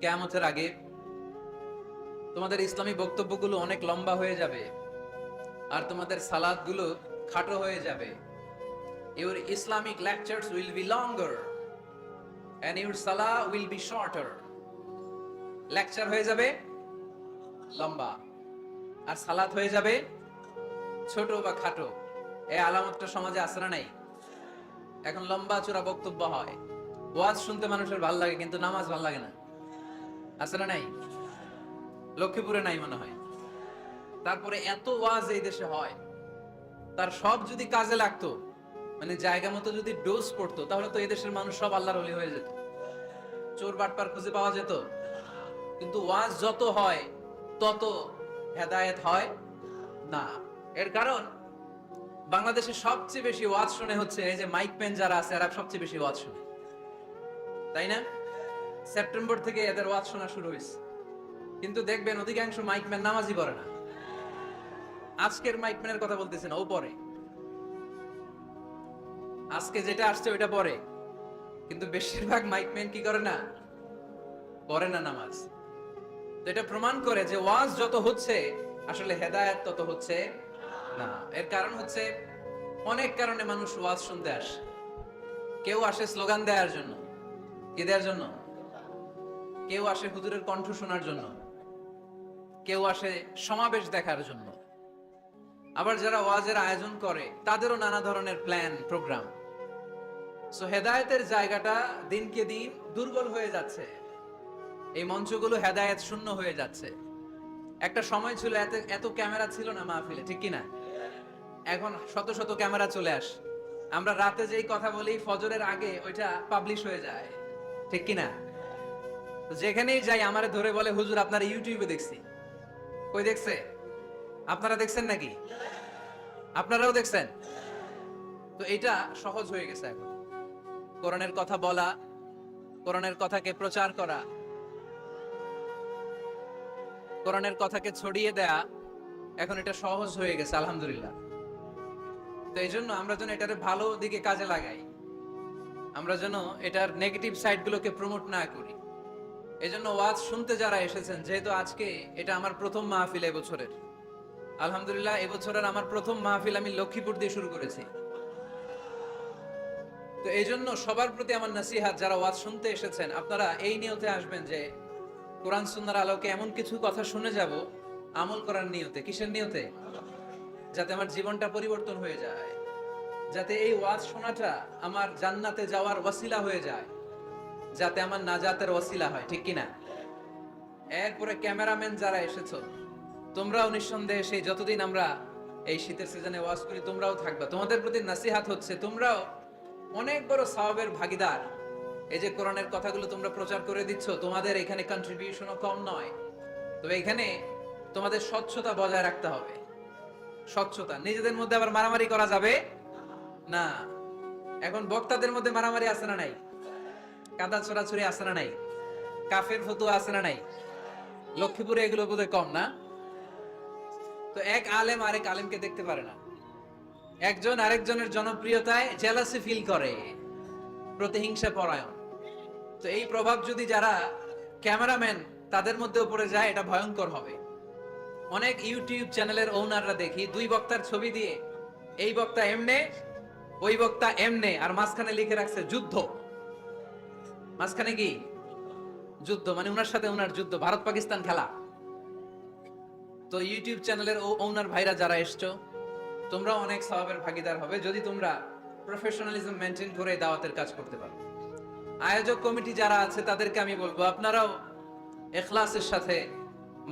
কেয়ামতের আগে তোমাদের ইসলামী বক্তব্যগুলো অনেক লম্বা হয়ে যাবে আর তোমাদের সালাদগুলো খাটো হয়ে যাবে। Your Islamic lectures will be longer and your সালা উইল বি শর্টার লেকচার হয়ে যাবে লম্বা আর সালাত হয়ে যাবে ছোট বা খাটো। এই আলামতটা সমাজে আসরা নাই। এখন লম্বা চূড়া বক্তব্য হয়। ওয়াজ শুনতে মানুষের ভালো লাগে, কিন্তু নামাজ ভালো লাগে না। আসরা নাই? লক্ষ্মীপুরে নাই মনে হয়। তারপরে এত ওয়াজ এই দেশে হয়। তার সব যদি কাজে লাগতো মানে জায়গা মতো যদি ডোজ পড়তো, তাহলে তো এদেশের মানুষ সব আল্লাহর অলি হয়ে যেত। চোর বাটপার খুঁজে পাওয়া যেত। কিন্তু ওয়াজ যত হয়, তত হেদায়েত হয় না। এর কারণ, বাংলাদেশে সবচেয়ে বেশি ওয়াজ শুনে হচ্ছে এই যে মাইক পেন যারা আছে, এরা সবচেয়ে বেশি ওয়াজ শুনে। তাই না? সেপ্টেম্বর থেকে এদের ওয়াজ শোনা শুরু হয়েছে। কিন্তু দেখবেন অধিকাংশ মাইকম্যান নামাজই পড়ে না। আজকের মাইকম্যানের কথা বলতেছেন, ও পরে আজকে যেটা আসছে ওইটা পরে কিন্তু বেশিরভাগ মাইকম্যান কি করে না? পড়ে না নামাজ। তো এটা প্রমাণ করে যে ওয়াজ যত হচ্ছে, আসলে হেদায়েত তত হচ্ছে না। এর কারণ হচ্ছে অনেক কারণে মানুষ ওয়াজ শুনতে আসে। কেউ আসে স্লোগান দেওয়ার জন্য। কি দেওয়ার জন্য? কেউ আসে হুজুরের কণ্ঠ শোনার জন্য। কেউ আসে সমাবেশ দেখার জন্য। আবার যারা ওয়াজের আয়োজন করে, তাদেরও নানা ধরনের প্ল্যান, প্রোগ্রাম। সো হেদায়েতের জায়গাটা দিনকে দিন দুর্বল হয়ে যাচ্ছে। এই মঞ্চগুলো হেদায়েত শূন্য হয়ে যাচ্ছে। একটা সময় ছিল এত এত ক্যামেরা ছিল না মাহফিলে, ঠিক কিনা? এখন শত শত ক্যামেরা চলে আস। আমরা রাতে যেই কথা বলি, ফজরের আগে ওইটা পাবলিশ হয়ে যায়, ঠিক কিনা? যেখানেই যাই আমারে ধরে বলে, হুজুর, আপনারা ইউটিউবে দেখছি। কই দেখছে? আপনারা দেখছেন নাকি? আপনারাও দেখছেন? তো এটা সহজ হয়ে গেছে এখন। কোরআনের কথা বলা, কোরআনের কথাকে প্রচার করা, কোরআনের কথাকে ছড়িয়ে দেয়া, এখন এটা সহজ হয়ে গেছে, আলহামদুলিল্লাহ। তো এই জন্য আমরা যেন এটার ভালো দিকে কাজে লাগাই। আমরা যেন এটার নেগেটিভ সাইডগুলোকে প্রমোট না করি। এই জন্য ওয়াজ শুনতে যারা এসেছেন, যেহেতু আজকে এটা আমার প্রথম মাহফিল এবছরের আলহামদুলিল্লাহ এবছরের আমার প্রথম মাহফিল আমি লক্ষ্মীপুর দিয়ে শুরু করেছি। তো এই জন্য সবার প্রতি আমার নাসিহাত, যারা ওয়াজ শুনতে এসেছেন, আপনারা এই নিয়তে আসবেন যে কোরআন সুন্নার আলোকে এমন কিছু কথা শুনে যাব, আমল করার নিয়তে। কিসের নিয়তে? যাতে আমার জীবনটা পরিবর্তন হয়ে যায়। যাতে এই ওয়াজ শোনাটা আমার জান্নাতে যাওয়ার ওয়াসিলা হয়ে যায়। যাতে আমার নাজাতের ওয়াসিলা হয়, ঠিক কিনা? এরপরে ক্যামেরাম্যান যারা এসেছ, তোমরাও নিঃসন্দেহে সেই যতদিন আমরা এই শীতের সিজনে ওয়াজ করি, তোমরাও থাকবা। তোমাদের প্রতি নাসিহাত হচ্ছে, তোমরাও অনেক বড় সওয়াবের ভাগিদার। এই যে কোরআনের কথাগুলো তোমরা প্রচার করে দিচ্ছ, তোমাদের এখানে কন্ট্রিবিউশনও কম নয়। তবে এখানে তোমাদের স্বচ্ছতা বজায় রাখতে হবে। স্বচ্ছতা। নিজেদের মধ্যে আবার মারামারি করা যাবে? না। এখন বক্তাদের মধ্যে মারামারি আছে না নাই? কাদা ছড়াছড়ি আছে না নাই? কাফের ফতুয়া আছে না নাই? লক্ষ্মীপুরে এগুলো বোধহয় কম না? তো এক আলেম আরেক আলেমকে দেখতে পারে না। একজন আরেকজনের জনপ্রিয়তায় জেলাসি ফিল করে। প্রতিহিংসা পরায়ণ। তো এই প্রভাব যদি যারা ক্যামেরাম্যান তাদের মধ্যে উপরে যায়, এটা ভয়ঙ্কর হবে। অনেক ইউটিউব চ্যানেলের ওনাররা দেখি, দুই বক্তার ছবি দিয়ে, এই বক্তা এমনে, ওই বক্তা এমনে, আর মাঝখানে লিখে রাখছে যুদ্ধ। মাঝখানে কি? যুদ্ধ মানে ওনার সাথে ওনার যুদ্ধ ভারত পাকিস্তান খেলা। তো ইউটিউব চ্যানেলের ওনার ভাইরা যারা এসছো তোমরা অনেক স্বভাবের ভাগিদার হবে যদি তোমরা প্রফেশনালিজম মেনটেন করে দাওয়াতের কাজ করতে পারো। আয়োজক কমিটি যারা আছে, তাদেরকে আমি বলব, আপনারাও এখলাসের সাথে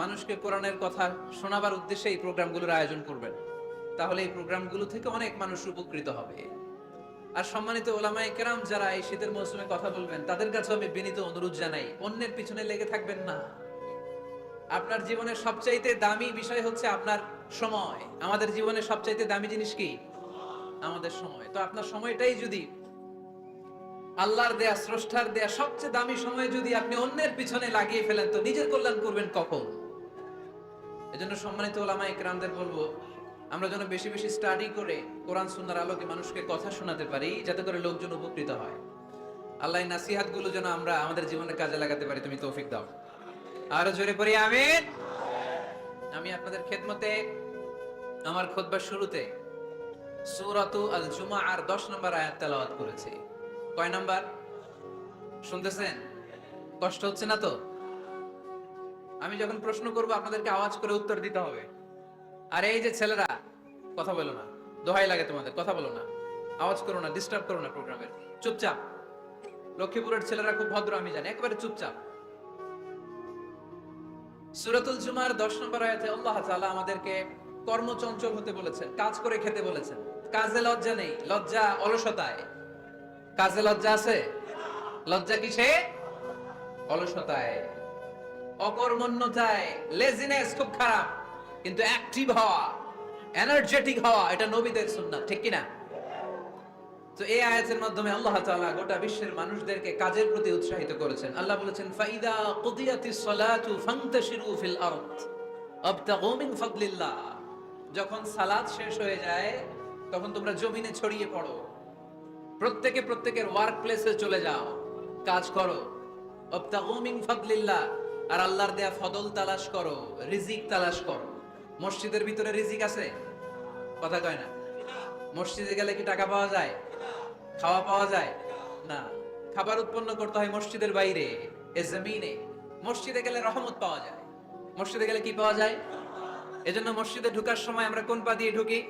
মানুষকে কোরআনের কথা শোনাবার উদ্দেশ্যে এই প্রোগ্রামগুলোর আয়োজন করবেন। তাহলে এই প্রোগ্রামগুলো থেকে অনেক মানুষ উপকৃত হবে। আর সম্মানিত ওলামায়ে কেরাম যারা এই শীতের মৌসুমে কথা বলবেন, তাদের কাছে আমি বিনীত অনুরোধ জানাই, অন্যের পিছনে লেগে থাকবেন না। আপনার জীবনের সবচাইতে দামি বিষয় হচ্ছে আপনার সময়। আমাদের জীবনের সবচাইতে দামি জিনিস কি? আমাদের সময়। তো আপনার সময়টাই যদি আল্লাহর দেয়া, স্রষ্টার দেয়া সবচেয়ে দামি সময় যদি আপনি অন্যের পিছনে লাগিয়ে ফেলেন, তো নিজের কল্যাণ করবেন কখন? এজন্য সম্মানিত ওলামা ইকরামদের বলব আমরা যেন বেশি বেশি স্টাডি করে কোরআন, সুন্নার আলোকে মানুষকে কথা শোনাতে পারি, যাতে করে লোকজন উপকৃত হয়। আল্লাহ নাসিহাতগুলো যেন আমরা আমাদের জীবনে কাজে লাগাতে পারি, তুমি তৌফিক দাও। আরও জোরে পড়ি, আমিন? আমি আপনাদের খেদমতে আমার খোদবার শুরুতে সূরাতু আল জুমা আর দশ নম্বর আয়াত তেলাওয়াত করেছি। কয় নাম্বার? শুনতেছেন? কষ্ট হচ্ছে না তো? আমি যখন প্রশ্ন করব, আপনাদেরকে আওয়াজ করে উত্তর দিতে হবে। আর এই যে ছেলেরা, কথা বলো না। দোহাই লাগে তোমাদের, কথা বলো না। আওয়াজ করো না ডিস্টার্ব করো না প্রোগ্রামের চুপচাপ। লক্ষ্মীপুরের ছেলেরা খুব ভদ্র, আমি জানি। একেবারে চুপচাপ। সুরাতুল জুমার দশ নম্বর আয়াতে আল্লাহ তাআলা আমাদেরকে কর্মচঞ্চল হতে বলেছেন, কাজ করে খেতে বলেছেন। কাজে লজ্জা নেই, লজ্জা অলসতায়। কাজে লজ্জা আছে? লজ্জা কিসে? অলসতায়। অকর্মণ্যতায়। লেজিনেস খুব খারাপ। কিন্তু অ্যাক্টিভ হওয়া এনার্জেটিক হওয়া, এটা নবীদের সুন্নাত, ঠিক কিনা? তো এই আয়াতের মাধ্যমে আল্লাহ তাআলা গোটা বিশ্বের মানুষদেরকে কাজের প্রতি উৎসাহিত করেছেন। আল্লাহ বলেছেন, ফাইদা কুদিয়াতিস সালাতু ফান্তাশিরু ফিল আরদ, আবতাগু মিন ফাদলিল্লাহ। যখন সালাত শেষ হয়ে যায়, তখন তোমরা জমিনে ছড়িয়ে পড়ো। প্রত্যেকে প্রত্যেকের ওয়ার্ক প্লেসে চলে যাও, কাজ করো। আবতাগু মিন ফাদলিল্লাহ, আর আল্লাহর দেয়া ফদল তালাশ করো, রিজিক তালাশ করো। মসজিদের ভিতরে রিজিক আছে? কথা কয় না। মসজিদে গেলে কি টাকা পাওয়া যায়? খাওয়া পাওয়া যায়? না। খাবার উৎপন্ন করতে হয় মসজিদের বাইরে, এ জমিনে। মসজিদে গেলে রহমত পাওয়া যায়। মসজিদে গেলে কি পাওয়া যায়? এজন্য মসজিদে ঢুকার সময় আমরা কোন পা দিয়ে ঢুকি?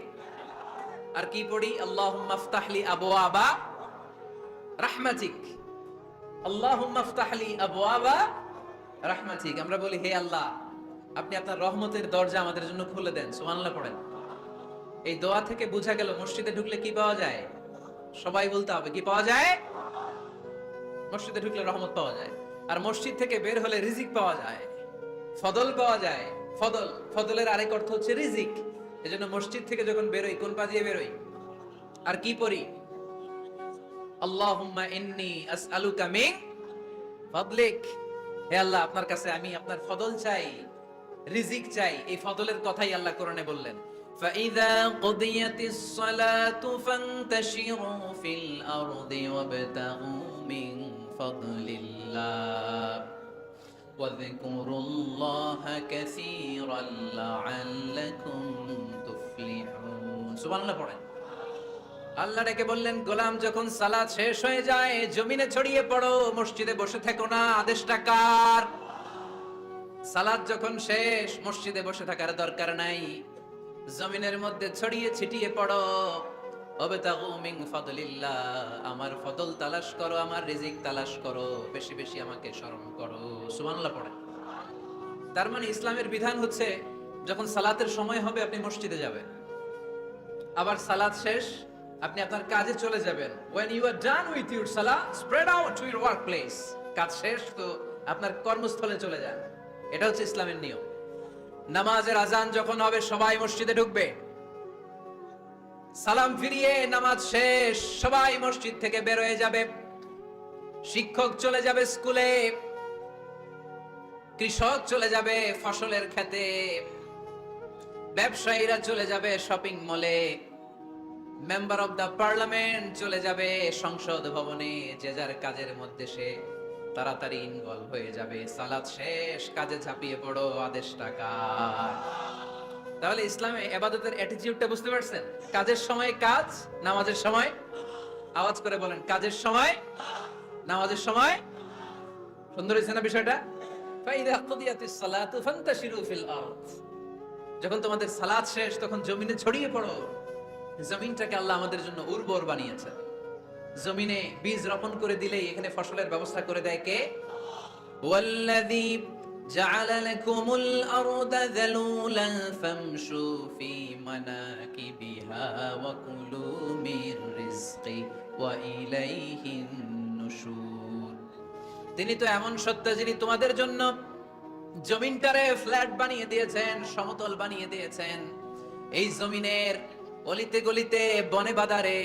আর কি পড়ি? আল্লাহ মাফতাহলি আবু আবা রাহমাতিক। আল্লাহ মাফতাহলি আবু আবা রাহমাতিক। আমরা বলি, হে আল্লাহ আপনি আপনার রহমতের দরজা আমাদের জন্য খুলে দেন, সুবহানাল্লাহ পড়েন। এই দোয়া থেকে বোঝা গেল মসজিদে ঢুকলে কি পাওয়া যায়? সবাই বলতে হবে, কি পাওয়া যায়? মসজিদে ঢুকলে রহমত পাওয়া যায়, আর মসজিদ থেকে বের হলে রিজিক পাওয়া যায়। ফদল পাওয়া যায়, ফদল। ফদলের আরেক অর্থ হচ্ছে রিজিক। এজন্য মসজিদ থেকে যখন বেরোই, কোন পা দিয়ে বেরোই? আর কি পড়ি? আল্লাহুম্মা ইন্নী আসআলুকা মিন ফাদলিক। হে আল্লাহ, আপনার কাছে আমি আপনার ফদল চাই। রিজিক চাই এই ফদলের কথাই আল্লাহ কোরআনে বললেন فإذا قضيت الصلاة فانتشروا في الأرض وابتغوا من فضل الله واذكروا الله كثيرا لعلكم تفلحون سبحان الله পড়েন আল্লাহ ডেকে বললেন গোলাম যখন সালাত শেষ হয়ে যায় জমিনে ছড়িয়ে পড়ো মসজিদে বসে থেকো না আদেশটা কার সালাত যখন শেষ, মসজিদে বসে থাকার দরকার নাই। জমিনের মধ্যে ছড়িয়ে ছিটিয়ে পড়ো। আমার ফদল তালাশ করো, আমার রিজিক তালাশ করো, বেশি বেশি আমাকে স্মরণ করো। সুবহানাল্লাহ পড়ে তার মানে ইসলামের বিধান হচ্ছে, যখন সালাতের সময় হবে, আপনি মসজিদে যাবেন। আবার সালাত শেষ, আপনি আপনার কাজে চলে যাবেন। When you are done with your salah, spread out to your workplace কাজ শেষ তো আপনার কর্মস্থলে চলে যান। এটা হচ্ছে ইসলামের নিয়ম। নামাজের আজান যখন হবে, সবাই মসজিদে ঢুকবে। সালাম ফিরিয়ে নামাজ শেষ, সবাই মসজিদ থেকে বের হয়ে যাবে। শিক্ষক চলে যাবে স্কুলে, কৃষক চলে যাবে ফসলের খেতে, ব্যবসায়ীরা চলে যাবে শপিং মলে মেম্বার অব দা পার্লামেন্ট চলে যাবে সংসদ ভবনে, যে যার কাজের মধ্যে সে। তাড়াতাড়ি ইনভলভ হয়ে যাবে। সালাত শেষ, কাজে ঝাঁপিয়ে পড়ো আদেশ টাকা তাহলে ইসলামে এবাদতের অ্যাটিটিউডটা বুঝতে পারছেন? কাজের সময় কাজ, নামাজের সময়? আওয়াজ করে বলেন, কাজের সময়, নামাজের সময়? সুন্দর হয়েছে না বিষয়টা? যখন তোমাদের সালাত শেষ, তখন জমিনে ছড়িয়ে পড়ো। জমিনটাকে আল্লাহ আমাদের জন্য উর্বর বানিয়েছেন। জমিনে বীজ রোপণ করে দিলেই এখানে ফসলের ব্যবস্থা করে দেয় কে ওয়াল্লাযী جعل لكم الأرض ذلولا فامشوا في مناكبها وكلوا من رزقه وإليه النشور তিনি তো এমন সত্য যিনি তোমাদের জন্য জমিনটারে ফ্ল্যাট বানিয়ে দিয়েছেন সমতল বানিয়ে দিয়েছেন এই জমিনের অলিতে গলিতে বনে বাদারে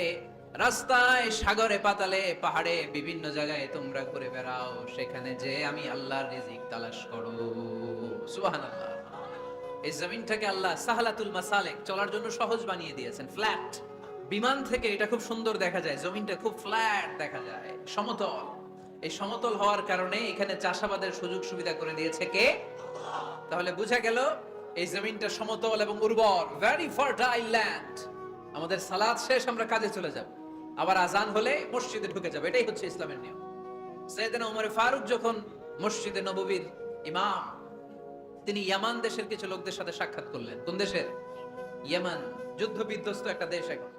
রাস্তায়, সাগরে, পাতালে, পাহাড়ে, বিভিন্ন জায়গায় তোমরা ঘুরে বেড়াও। সেখানে যে আমি আল্লাহর রিজিক তালাশ করো। সুবহানাল্লাহ। এই জমিনটাকে আল্লাহ সাহালাতুল মাসালেক চলার জন্য সহজ বানিয়ে দিয়েছেন। ফ্ল্যাট। বিমান থেকে এটা খুব সুন্দর দেখা যায়। জমিনটা খুব ফ্ল্যাট দেখা যায়। সমতল। এই সমতল হওয়ার কারণে এখানে চাষাবাদের সুযোগ সুবিধা করে দিয়েছে কে? তাহলে বোঝা গেল, এই জমিনটা সমতল এবং উর্বর। ভেরি ফার্টাইল ল্যান্ড আমাদের সালাদ শেষ, আমরা কাজে চলে যাব। আবার আজান হলে মসজিদে ঢুকে যাবে। এটাই হচ্ছে ইসলামের নিয়ম। সৈয়দনা উমর ফারুক যখন মসজিদে নববীর ইমাম, তিনি ইয়ামান দেশের কিছু লোকদের সাথে সাক্ষাৎ করলেন। কোন দেশের? ইয়ামান যুদ্ধ বিধ্বস্ত একটা দেশ এখন।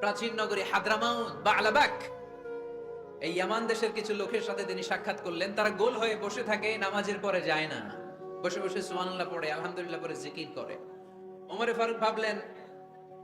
প্রাচীন নগরী হাদ্রামাউত বা আলাবাক। এই ইয়ামান দেশের কিছু লোকের সাথে তিনি সাক্ষাৎ করলেন। তারা গোল হয়ে বসে থাকে, নামাজের পরে যায় না। বসে বসে সুবহানাল্লাহ পড়ে, আলহামদুলিল্লাহ করে জিকির করে। ওমরে ফারুক ভাবলেন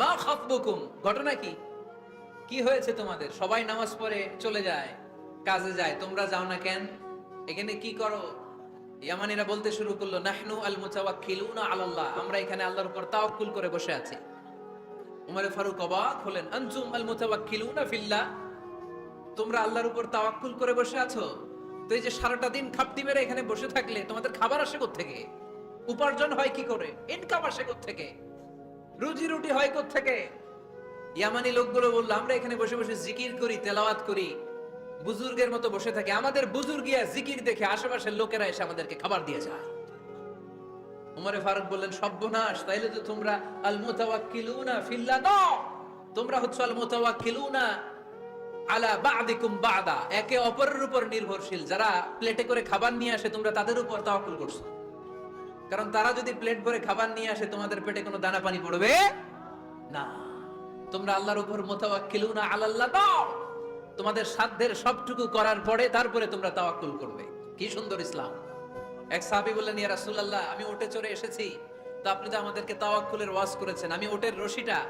মা খাতবুকুম ঘটনা কি? কি হয়েছে তোমাদের? সবাই নামাজ পড়ে চলে যায়, কাজে যায়, তোমরা যাও না কেন? এখানে কি করো? ইয়ামানিরা বলতে শুরু করল, নাহনু আল মুতাওয়াক্কিলুনা আলাল্লাহ। আমরা এখানে আল্লাহর উপর তাওয়াক্কুল করে বসে আছি। উমরে ফারুক অবাক হলেন, আনতুম আল মুতাওয়াক্কিলুনা ফিল্লাহ? তোমরা আল্লাহর উপর তাওয়াক্কুল করে বসে আছো? তো এই যে সারাটা দিন খাপটি মেরে এখানে বসে থাকলে তোমাদের খাবার আসে থেকে উপার্জন হয় কি করে? ইনকাম আসে থেকে রুজি রুটি হয় থেকে ইয়ামানি লোকগুলো বলল, আমরা এখানে বসে বসে জিকির করি, তেলাওয়াত করি। বুজুর্গের মতো বসে থাকে। আমাদের বুজুর্গিয়া জিকির দেখে আশেপাশের লোকেরা এসে আমাদেরকে খাবার দিয়ে যায়। উমরে ফারুক বললেন, সর্বনাশ, তাইলে তো তোমরা আল মুতাওয়াক্কিলুনা ফিল্লাহ দাও তোমরা হচ্ছে আল মুতাওয়াক্কিলুনা আলা বাদিকুম বাদা। একে অপরের উপর নির্ভরশীল। যারা প্লেটে করে খাবার নিয়ে আসে, তোমরা তাদের উপর তাওয়াক্কুল করছ। কারণ তারা যদি প্লেট ভরে খাবার নিয়ে আসে, তোমাদের পেটে কোনো দানা পানি পড়বে? না। তোমরা আল্লাহর উপর মোতাওয়াক্কিলুনা আলাল্লাহ দাও। তোমাদের সাধ্যের সবটুকু করার পরে তারপরে তোমরা তাওয়াক্কুল করবে। কি সুন্দর ইসলাম। এক সাহাবী বললেন, ইয়া রাসূলুল্লাহ, আমি ওটে চড়ে এসেছি। তো আপনি তো আমাদেরকে তাওয়াক্কুলের ওয়াজ করেছেন। আমি ওটের রশিটা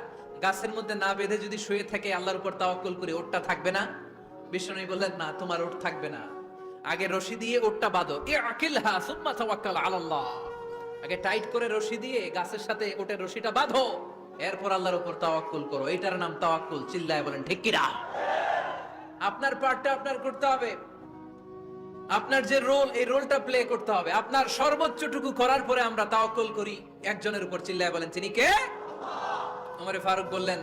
গাছের মধ্যে না বেঁধে যদি শুয়ে থাকে আল্লাহর উপর তাওয়াক্কুল করি ওটটা থাকবে না? বিষ্ণু বললেন, না, তোমার ওট থাকবে না। আগে রশি দিয়ে ওটটা বাঁধো। এ আকিলহা সুম্মা তাওয়াক্কাল আলাল্লাহ। আগে টাইট করে রশি দিয়ে গাছের সাথে ওটের রশিটা বাঁধো। এরপর আল্লাহর উপর তাওয়াক্কুল করো। এটার নাম তাওয়াক্কুল, চিল্লায় বলেন, ঠিক কিনা? আপনার পার্টটা আপনার করতে হবে। আপনার যে রোল এই রোলটা প্লে করতে হবে। আপনার সর্বোচ্চটুকু করার পরে আমরা তাওয়াক্কুল করি। একজনের উপর চিল্লায় বলেন তিনি কে? ওমরে ফারুক বললেন,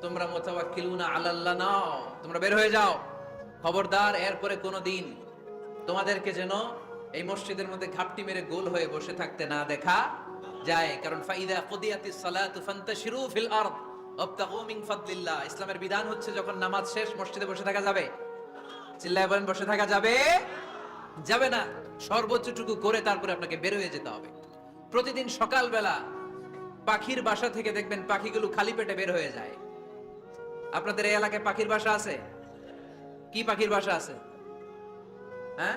তোমরা মোতাওয়াক্কিলুনা আলাল্লাহ নাও। তোমরা বের হয়ে যাও। খবরদার, এরপরে কোনো দিন তোমাদেরকে যেন এই মসজিদের মধ্যে ঘাপটি মেরে গোল হয়ে বসে থাকতে না দেখা যায়। কারণ ফাইদা সালাতু ফান্তাশিরু ফিল আরদ মিন ফাদলিল্লাহ। ইসলামের বিধান হচ্ছে যখন নামাজ শেষ, মসজিদে বসে থাকা যাবে। চিল্লায় বলেন, বসে থাকা যাবে? যাবে না। সর্বোচ্চটুকু করে তারপরে আপনাকে বের হয়ে যেতে হবে। প্রতিদিন সকালবেলা পাখির বাসা থেকে দেখবেন পাখিগুলো খালি পেটে বের হয়ে যায়। আপনাদের এই এলাকায় পাখির বাসা আছে? কি পাখির বাসা আছে? হ্যাঁ?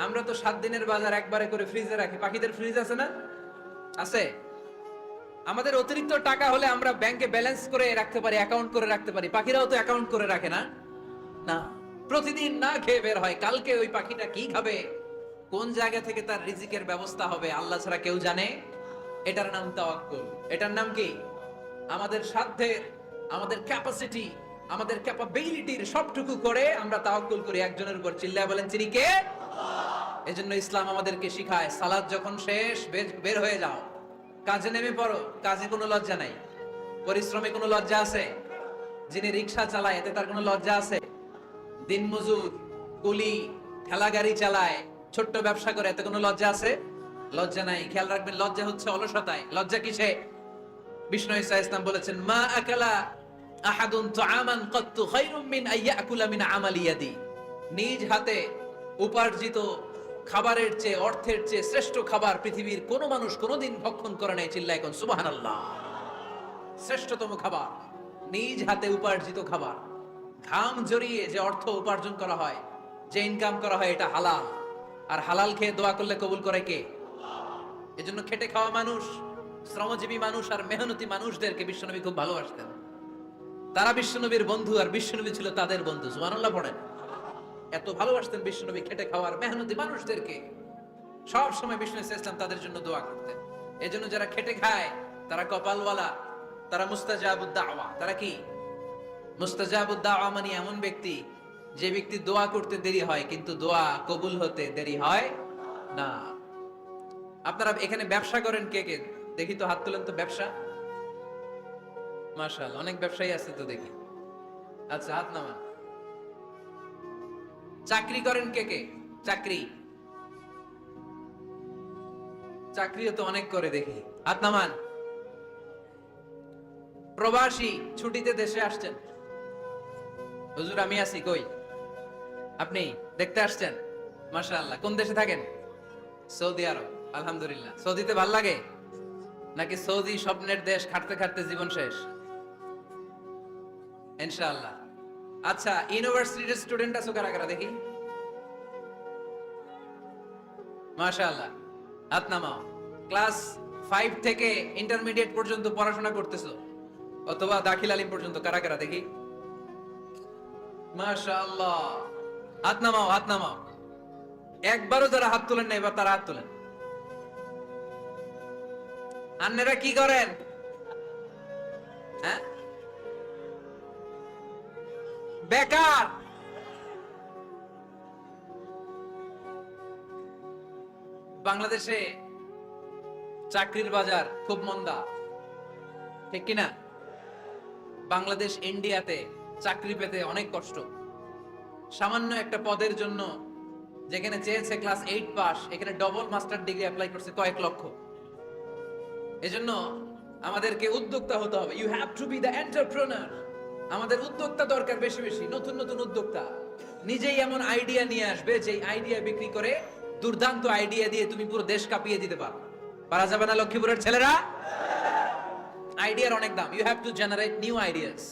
আমরা তো সাত দিনের বাজার একবারে করে ফ্রিজে রাখি। পাখিদের ফ্রিজ আছে না? আছে। আমাদের অতিরিক্ত টাকা হলে আমরা ব্যাংকে ব্যালেন্স করে রাখতে পারি অ্যাকাউন্ট করে রাখতে পারি। পাখিরাও তো অ্যাকাউন্ট করে রাখে না? না। প্রতিদিন না খেয়ে বের হয়। কালকে ওই পাখিটা কি খাবে? কোন জায়গা থেকে তার রিজিকের ব্যবস্থা হবে, আল্লাহ ছাড়া কেউ জানে? এটার নাম তাওয়াক্কুল। এটার নাম কি? আমাদের সাধ্যের আমাদের ক্যাপাসিটি আমাদের ক্যাপাবিলিটির সবটুকু করে আমরা তাওয়াক্কুল করি। একজনের উপর চিল্লায় বলেন তিনি কে? এজন্য ইসলাম আমাদেরকে শিখায়, সালাদ যখন শেষ, বের- হয়ে যাও। কাজে নেমে পড়ো, কাজে কোনো লজ্জা নাই। পরিশ্রমে কোনো লজ্জা আছে? যিনি রিক্সা চালায়, এতে তার কোনো লজ্জা আছে? দিন মজুর কুলি ঠেলা গাড়ি চালায়, ছোট্ট ব্যবসা করে, এতে কোনো লজ্জা আছে? লজ্জা নাই। খেয়াল রাখবেন, লজ্জা হচ্ছে অলসতায়। লজ্জা কিসে? বিষ্ণু ইসা ইসলাম বলেছেন, মা আকালা আহাদুন তুআমান কাত্তু খায়রুম মিন আইয়াকুলা মিন আমালি ইয়াদি। নিজ হাতে উপার্জিত খাবারের চেয়ে অর্থের চেয়ে শ্রেষ্ঠ খাবার পৃথিবীর কোনো মানুষ কোনোদিন ভক্ষণ করে নাই চিল্লায় কোন সুবহানাল্লাহ। শ্রেষ্ঠতম খাবার, নিজ হাতে উপার্জিত খাবার। ঘাম জড়িয়ে যে অর্থ উপার্জন করা হয়, যে ইনকাম করা হয়, এটা হালাল। আর হালাল খেয়ে দোয়া করলে কবুল করে কে? এজন্য খেটে খাওয়া মানুষ, শ্রমজীবী মানুষ আর মেহনতি মানুষদেরকে বিশ্বনবী খুব ভালোবাসতেন। তারা বিশ্বনবীর বন্ধু আর বিশ্বনবী ছিল তাদের বন্ধু, সুবহানাল্লাহ পড়েন। এত ভালোবাসতেন বিশ্বনবী খেটে খাওয়ার মেহনতি মানুষদেরকে। সব সময় বিষ্ণু ইসলাম তাদের জন্য দোয়া করতেন। এজন্য যারা খেটে খায়, তারা কপালওয়ালা, তারা মুস্তাজাবুদ দাওয়া তারা কি? মুস্তাজাবুদ দাওয়া মানে এমন ব্যক্তি, যে ব্যক্তি দোয়া করতে দেরি হয়, কিন্তু দোয়া কবুল হতে দেরি হয় না। আপনারা এখানে ব্যবসা করেন কে কে? দেখি তো, হাত তোলেন তো ব্যবসা। মার্শাল অনেক ব্যবসায়ী আছে তো দেখি। আচ্ছা হাত নামান। চাকরি করেন কে কে? চাকরি। চাকরিও তো অনেক করে দেখি। হাত নামান প্রবাসী ছুটিতে দেশে আসছেন। হুজুর, আমি আছি, কই? আপনি দেখতে আসছেন? মাশাআল্লাহ, কোন দেশে থাকেন? সৌদি আরব, আলহামদুলিল্লাহ। সৌদিতে ভালো লাগে? নাকি সৌদি স্বপ্নের দেশ খাটতে খাটতে জীবন শেষ? ইনশাআল্লাহ। আচ্ছা ইউনিভার্সিটির স্টুডেন্ট আছো কারা কারা দেখি? মাশাআল্লাহ, হাত নামাও। ক্লাস ফাইভ থেকে ইন্টারমিডিয়েট পর্যন্ত পড়াশোনা করতেছো? অথবা দাখিল আলিম পর্যন্ত, কারা কারা দেখি? মাশাআল্লাহ, হাত নামাও হাত নামাও। একবারও যারা হাত তোলেন না এবার তারা হাত তোলেন। আন্নেরা কি করেন? হ্যাঁ? বেকার। বাংলাদেশে চাকরির বাজার খুব মন্দা, ঠিক কিনা? বাংলাদেশ, ইন্ডিয়াতে চাকরি পেতে অনেক কষ্ট। সামান্য একটা পদের জন্য যেখানে চেয়েছে ক্লাস এইট পাস এখানে ডবল মাস্টার ডিগ্রি অ্যাপ্লাই করছে কয়েক লক্ষ। এজন্য আমাদেরকে উদ্যোক্তা হতে হবে। You have to be the entrepreneur আমাদের উদ্যোক্তা দরকার বেশি বেশি, নতুন নতুন উদ্যোক্তা। নিজেই এমন আইডিয়া নিয়ে আসবে যে আইডিয়া বিক্রি করে দুর্দান্ত আইডিয়া দিয়ে তুমি পুরো দেশ কাঁপিয়ে দিতে পারো। পারা যাবে না লক্ষ্মীপুরের ছেলেরা? আইডিয়ার অনেক দাম। You have to generate new ideas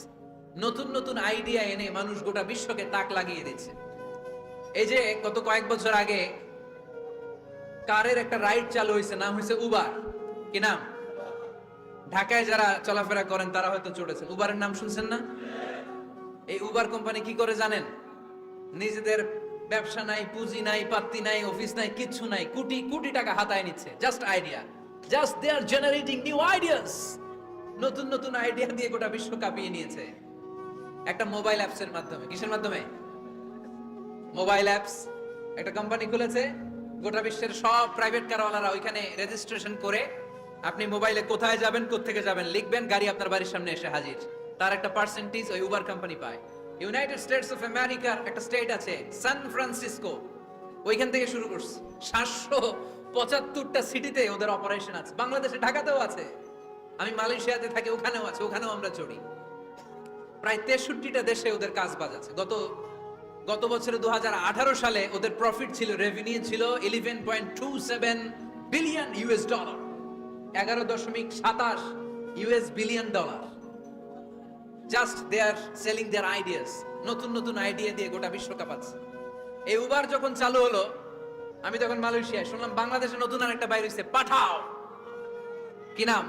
নতুন নতুন আইডিয়া এনে মানুষ গোটা বিশ্বকে তাক লাগিয়ে দিচ্ছে। এই যে গত কয়েক বছর আগে, কারের একটা রাইড চালু হয়েছে, নাম হয়েছে উবার কি নাম? ঢাকায় যারা চলাফেরা করেন, তারা হয়তো চড়েছেন। উবারের নাম শুনছেন না? এই উবার কোম্পানি কি করে জানেন? নিজেদের ব্যবসা নাই, পুঁজি নাই, পাত্তি নাই, অফিস নাই, কিচ্ছু নাই। কোটি কোটি টাকা হাতায় নিচ্ছে। Just idea just they are generating new ideas নতুন নতুন আইডিয়া দিয়ে গোটা বিশ্ব কাঁপিয়ে নিয়েছে। একটা মোবাইল অ্যাপস এর মাধ্যমে। কিসের মাধ্যমে? মোবাইল অ্যাপস একটা কোম্পানি খুলেছে। গোটা বিশ্বের সব প্রাইভেট কারওয়ালারা ওইখানে রেজিস্ট্রেশন করে আপনি মোবাইলে কোথায় যাবেন, কোত্থেকে যাবেন, লিখবেন, গাড়ি আপনার বাড়ির সামনে এসে হাজির। তার একটা পার্সেন্টেজ ওই উবার কোম্পানি পায়। ইউনাইটেড স্টেটস অফ আমেরিকার একটা স্টেট আছে সান ফ্রান্সিসকো ওইখান থেকে শুরু করছে। সাতশো পঁচাত্তরটা সিটিতে ওদের অপারেশন আছে। বাংলাদেশে, ঢাকাতেও আছে। আমি মালয়েশিয়াতে থাকি, ওখানেও আছে, ওখানেও আমরা চড়ি। প্রায় তেষট্টিটা দেশে ওদের কাজ বাজ আছে। গত গত বছরে দু হাজার আঠারো সালে ওদের প্রফিট ছিল রেভিনিউ ছিল eleven point two seven billion US dollar এগারো দশমিক সাতাশ US billion dollar just they are selling their ideas নতুন নতুন আইডিয়া দিয়ে গোটা বিশ্ব কাঁপাচ্ছে এই উবার যখন চালু হলো, আমি তখন মালয়েশিয়ায় শুনলাম বাংলাদেশে নতুন আর একটা বাইরে হয়েছে, পাঠাও। কি নাম?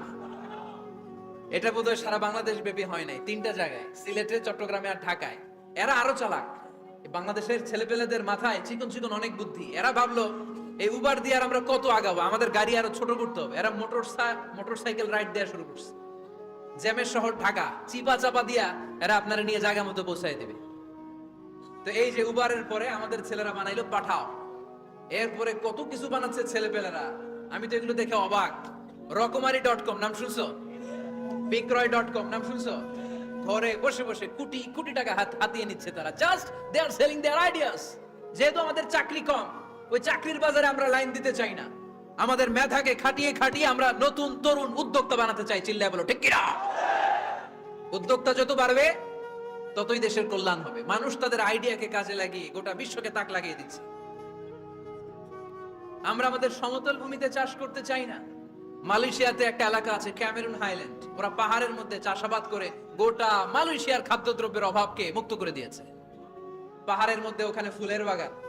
এটা বোধহয় সারা বাংলাদেশ ব্যাপী হয় নাই, তিনটা জায়গায়, সিলেটে, চট্টগ্রামে আর ঢাকায়। এরা আরও চালাক। বাংলাদেশের ছেলেপেলেদের মাথায় চিকন চিকন অনেক বুদ্ধি। এরা ভাবলো এই উবার দিয়ে আর আমরা কত আগাবো? আমাদের গাড়ি আরও ছোট করতে হবে। এরা মোটর মোটর সাইকেল রাইড দেওয়া শুরু করছে। জ্যামের শহর ঢাকা। চিপা চাপা দিয়া এরা আপনারা নিয়ে জায়গা মতো পৌঁছায় দেবে। তো এই যে উবারের পরে আমাদের ছেলেরা বানাইলো পাঠাও। এরপরে কত কিছু বানাচ্ছে ছেলেপেলেরা। আমি তো এগুলো দেখে অবাক। রকমারি ডট কম নাম শুনছো? বিক্রয় ডট কম নাম শুনছো? ঘরে বসে বসে কোটি কোটি টাকা হাত, হাতিয়ে নিচ্ছে তারা। Just they are selling their ideas যেহেতু আমাদের চাকরি কম। ওই চাকরির বাজারে আমরা লাইন দিতে চাই না। আমাদের মেধাকে খাটিয়ে খাটিয়ে আমরা নতুন তরুণ উদ্যোক্তা বানাতে চাই, চিল্লায় বলো, ঠিক কিনা? উদ্যোক্তা যত বাড়বে, ততই দেশের কল্যাণ হবে। মানুষ তাদের আইডিয়াকে কাজে লাগিয়ে, গোটা বিশ্বকে তাক লাগিয়ে দিচ্ছে। আমরা আমাদের সমতল ভূমিতে চাষ করতে চাই না। মালয়েশিয়াতে একটা এলাকা আছে, ক্যামেরুন হাইল্যান্ড। ওরা পাহাড়ের মধ্যে চাষাবাদ করে গোটা মালয়েশিয়ার খাদ্যদ্রব্যের অভাবকে মুক্ত করে দিয়েছে। পাহাড়ের মধ্যে ওখানে ফুলের বাগান।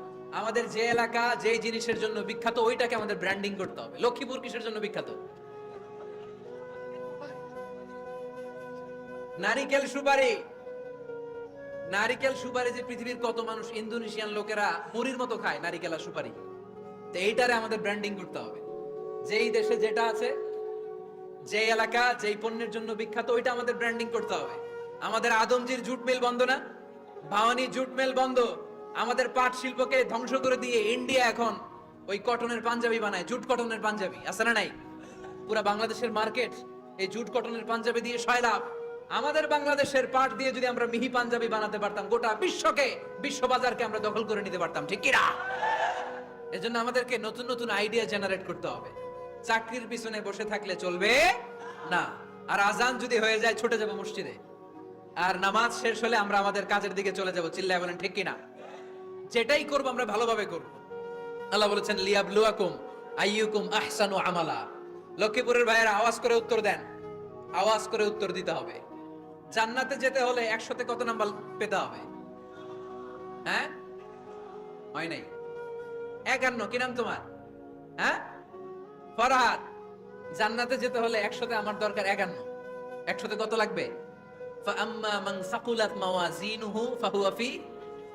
আমাদের যে এলাকা যে জিনিসের জন্য বিখ্যাত, ওইটাকে আমাদের ব্র্যান্ডিং করতে হবে। লক্ষ্মীপুর কিসের জন্য বিখ্যাত? নারিকেল সুপারি। নারিকেল সুপারি যে পৃথিবীর কত মানুষ ইন্দোনেশিয়ান লোকেরা মুড়ির মতো খায়, নারিকেল আর সুপারি। তো এইটারে আমাদের ব্র্যান্ডিং করতে হবে। যেই দেশে যেটা আছে যে এলাকা, যেই পণ্যের জন্য বিখ্যাত, ওইটা আমাদের ব্র্যান্ডিং করতে হবে। আমাদের আদমজির জুট মিল বন্ধ না? ভাওয়ানি জুট মিল বন্ধ? আমাদের পাট শিল্পকে ধ্বংস করে দিয়ে ইন্ডিয়া এখন ওই কটনের পাঞ্জাবি বানায়, জুট কটনের পাঞ্জাবি, আছে না নাই? পুরা বাংলাদেশের মার্কেট এই জুট কটনের পাঞ্জাবি দিয়ে ছয় লাভ আমাদের বাংলাদেশের পাট দিয়ে যদি আমরা মিহি পাঞ্জাবি বানাতে পারতাম, গোটা বিশ্বকে বিশ্ব বাজারকে আমরা দখল করে নিতে পারতাম, ঠিক কিনা এজন্য আমাদেরকে নতুন নতুন আইডিয়া জেনারেট করতে হবে। চাকরির পিছনে বসে থাকলে চলবে না। আর আজান যদি হয়ে যায়, ছুটে যাব মসজিদে। আর নামাজ শেষ হলে আমরা আমাদের কাজের দিকে চলে যাব, চিল্লায় বলেন, ঠিক কিনা যেটাই করব আমরা ভালোভাবে করব আল্লাহ বলেছেন লিয়াবলুয়াকুম আইয়ুকুম আহসানু আমালা লক্ষ্মীপুরের ভাইয়েরা আওয়াজ করে উত্তর দেন আওয়াজ করে উত্তর দিতে হবে জান্নাতে যেতে হলে একশোতে কত নাম্বার পেতে হবে হ্যাঁ হয় নাই একান্ন কি নাম তোমার হ্যাঁ ফরহাদ জান্নাতে যেতে হলে একশোতে আমার দরকার একান্ন একশোতে কত লাগবে فأما من ثقلت موازينه فهو في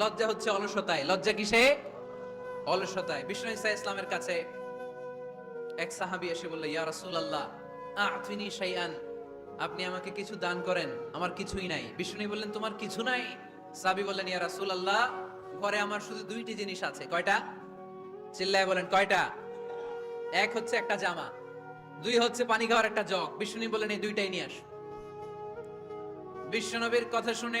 লজ্জা হচ্ছে অলসতায়। লজ্জা কিসে? অলসতায়। বিষ্ণু ইসা ইসলামের কাছে এক সাহাবি এসে বলল, ইয়া রাসূলুল্লাহ আতিনি শাইআন। আপনি আমাকে কিছু দান করেন, আমার কিছুই নাই। বিষ্ণু বললেন, তোমার কিছু নাই? সাবি বললেন, ইয়া রাসুল আল্লাহ ঘরে আমার শুধু দুইটি জিনিস আছে। কয়টা? চিল্লায় বলেন, কয়টা? এক হচ্ছে একটা জামা, দুই হচ্ছে পানি খাওয়ার একটা জগ। বিষ্ণু বললেন, এই দুইটাই নিয়ে আস। বিশ্বনবীর কথা শুনে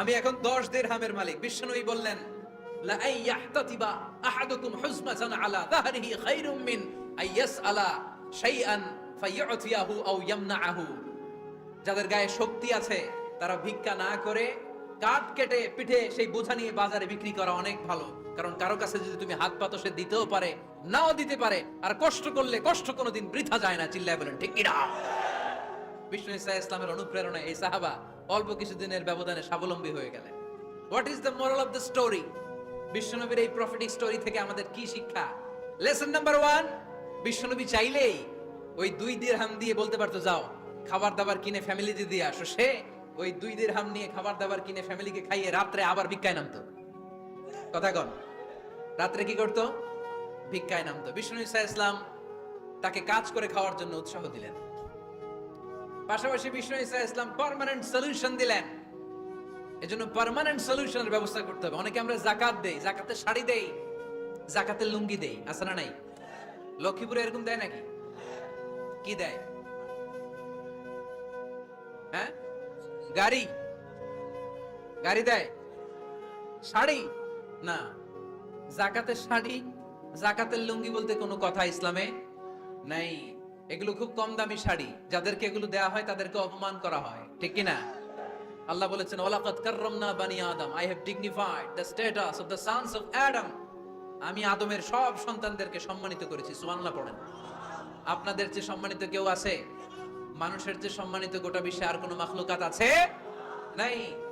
আমি এখন দশ দের হামের মালিক। বিশ্বনবী বললেন যাদের গায়ে শক্তি আছে, তারা ভিক্ষা না করে কাঠ কেটে পিঠে সেই বোঝা নিয়ে বাজারে বিক্রি করা অনেক ভালো। কারণ কারও কাছে যদি তুমি হাত পাতো সে দিতেও পারে, নাও দিতে পারে, আর কষ্ট করলে কষ্ট কোনোদিন বৃথা যায় না, চিল্লায় বলেন, ঠিক বিষ্ণু ইসা ইসলামের অনুপ্রেরণা এই সাহাবা অল্প কিছুদিনের ব্যবধানে স্বাবলম্বী হয়ে গেলেন। What is the moral of the story বিশ্বনবীর এই প্রফিটিক স্টোরি থেকে আমাদের কি শিক্ষা? লেসন নাম্বার ওয়ান বিশ্বনবী চাইলেই ওই দুই দিরহাম দিয়ে বলতে পারতো, যাও, খাবার দাবার কিনে ফ্যামিলিতে দিয়ে আসো। সে ওই দুই দিরহাম নিয়ে খাবার দাবার কিনে ফ্যামিলিকে খাইয়ে রাত্রে আবার ভিক্ষায় নামতো। কথা কন, রাত্রে কি করতো? ভিক্ষায় নামতো। বিষ্ণু ইসা ইসলাম তাকে কাজ করে খাওয়ার জন্য উৎসাহ দিলেন। পাশাপাশি বিষ্ণু ইসা ইসলাম পার্মানেন্ট সলিউশন দিলেন। এজন্য পার্মানেন্ট সলিউশনের ব্যবস্থা করতে হবে। অনেকে আমরা জাকাত দেই, জাকাতের শাড়ি দেই, জাকাতের লুঙ্গি দেই, আছে না নাই? লক্ষ্মীপুরে এরকম দেয় নাকি? কি দেয়? হ্যাঁ? গাড়ি? গাড়ি দেয়? শাড়ি? না। জাকাতের শাড়ি, জাকাতের লুঙ্গি বলতে কোনো কথা ইসলামে নাই। এগুলো খুব কম দামি শাড়ি। যাদেরকে এগুলো দেয়া হয়, তাদেরকে অপমান করা হয়। ঠিক কি না আল্লাহ বলেছেন, ওয়ালাকাদ কাররামনা বানি আদম। I have dignified the status of the sons of Adam আমি আদমের সব সন্তানদেরকে সম্মানিত করেছি। সুবহানাল্লাহ পড়েন। আপনাদের যে সম্মানিত কেউ আছে? মানুষের যে সম্মানিত গোটা বিশ্বে আর কোনো মাখলুকাত আছে? নাই।